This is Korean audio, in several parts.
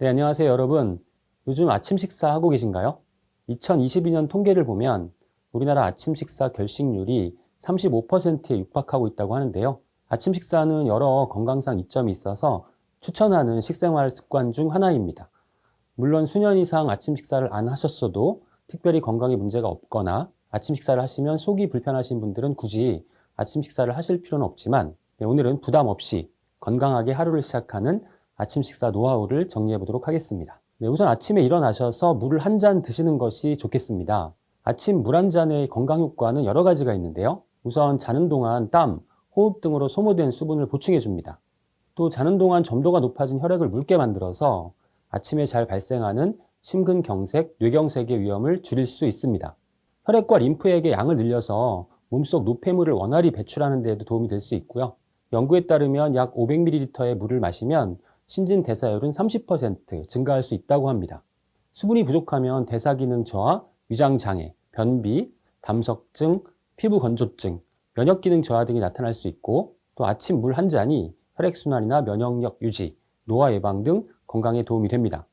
네, 안녕하세요, 여러분. 요즘 아침 식사 하고 계신가요? 2022년 통계를 보면 우리나라 아침 식사 결식률이 35%에 육박하고 있다고 하는데요. 아침 식사는 여러 건강상 이점이 있어서 추천하는 식생활 습관 중 하나입니다. 물론 수년 이상 아침 식사를 안 하셨어도 특별히 건강에 문제가 없거나 아침 식사를 하시면 속이 불편하신 분들은 굳이 아침 식사를 하실 필요는 없지만 네, 오늘은 부담 없이 건강하게 하루를 시작하는 아침 식사 노하우를 정리해 보도록 하겠습니다. 네, 우선 아침에 일어나셔서 물을 한 잔 드시는 것이 좋겠습니다. 아침 물 한 잔의 건강 효과는 여러 가지가 있는데요. 우선 자는 동안 땀, 호흡 등으로 소모된 수분을 보충해 줍니다. 또 자는 동안 점도가 높아진 혈액을 묽게 만들어서 아침에 잘 발생하는 심근경색, 뇌경색의 위험을 줄일 수 있습니다. 혈액과 림프액의 양을 늘려서 몸속 노폐물을 원활히 배출하는 데에도 도움이 될 수 있고요. 연구에 따르면 약 500ml의 물을 마시면 신진 대사율은 30% 증가할 수 있다고 합니다. 수분이 부족하면 대사 기능 저하, 위장 장애, 변비, 담석증, 피부 건조증, 면역 기능 저하 등이 나타날 수 있고 또 아침 물 한 잔이 혈액 순환이나 면역력 유지, 노화 예방 등 건강에 도움이 됩니다.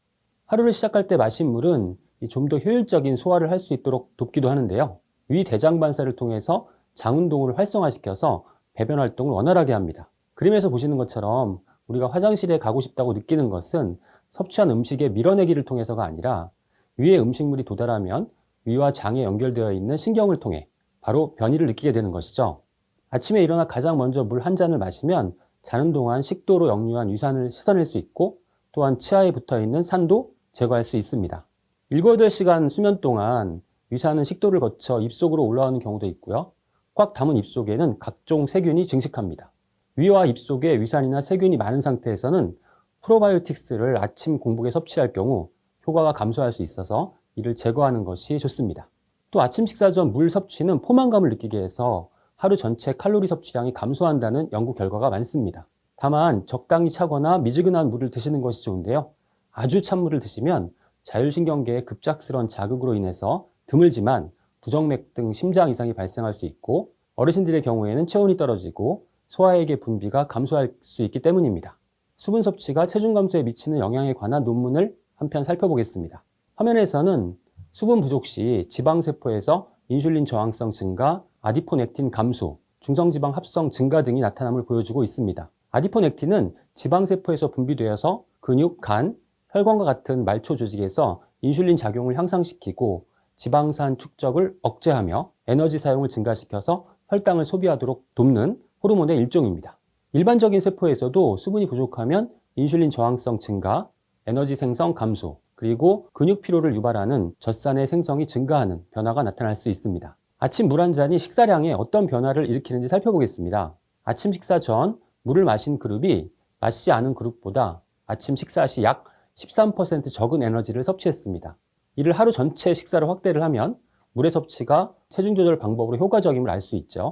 하루를 시작할 때 마신 물은 좀 더 효율적인 소화를 할 수 있도록 돕기도 하는데요. 위 대장 반사를 통해서 장 운동을 활성화시켜서 배변 활동을 원활하게 합니다. 그림에서 보시는 것처럼 우리가 화장실에 가고 싶다고 느끼는 것은 섭취한 음식의 밀어내기를 통해서가 아니라 위에 음식물이 도달하면 위와 장에 연결되어 있는 신경을 통해 바로 변이를 느끼게 되는 것이죠. 아침에 일어나 가장 먼저 물 한 잔을 마시면 자는 동안 식도로 역류한 위산을 씻어낼 수 있고 또한 치아에 붙어 있는 산도 제거할 수 있습니다. 7, 8시간 수면 동안 위산은 식도를 거쳐 입속으로 올라오는 경우도 있고요. 꽉 담은 입속에는 각종 세균이 증식합니다. 위와 입 속에 위산이나 세균이 많은 상태에서는 프로바이오틱스를 아침 공복에 섭취할 경우 효과가 감소할 수 있어서 이를 제거하는 것이 좋습니다. 또 아침 식사 전 물 섭취는 포만감을 느끼게 해서 하루 전체 칼로리 섭취량이 감소한다는 연구 결과가 많습니다. 다만 적당히 차거나 미지근한 물을 드시는 것이 좋은데요. 아주 찬 물을 드시면 자율신경계의 급작스러운 자극으로 인해서 드물지만 부정맥 등 심장 이상이 발생할 수 있고 어르신들의 경우에는 체온이 떨어지고 소화액의 분비가 감소할 수 있기 때문입니다. 수분 섭취가 체중 감소에 미치는 영향에 관한 논문을 한편 살펴보겠습니다. 화면에서는 수분 부족 시 지방세포에서 인슐린 저항성 증가, 아디포넥틴 감소, 중성지방 합성 증가 등이 나타남을 보여주고 있습니다. 아디포넥틴은 지방세포에서 분비되어서 근육, 간, 혈관과 같은 말초 조직에서 인슐린 작용을 향상시키고 지방산 축적을 억제하며 에너지 사용을 증가시켜서 혈당을 소비하도록 돕는 호르몬의 일종입니다. 일반적인 세포에서도 수분이 부족하면 인슐린 저항성 증가, 에너지 생성 감소, 그리고 근육 피로를 유발하는 젖산의 생성이 증가하는 변화가 나타날 수 있습니다. 아침 물 한 잔이 식사량에 어떤 변화를 일으키는지 살펴보겠습니다. 아침 식사 전 물을 마신 그룹이 마시지 않은 그룹보다 아침 식사 시 약 13% 적은 에너지를 섭취했습니다. 이를 하루 전체 식사를 확대를 하면 물의 섭취가 체중 조절 방법으로 효과적임을 알 수 있죠.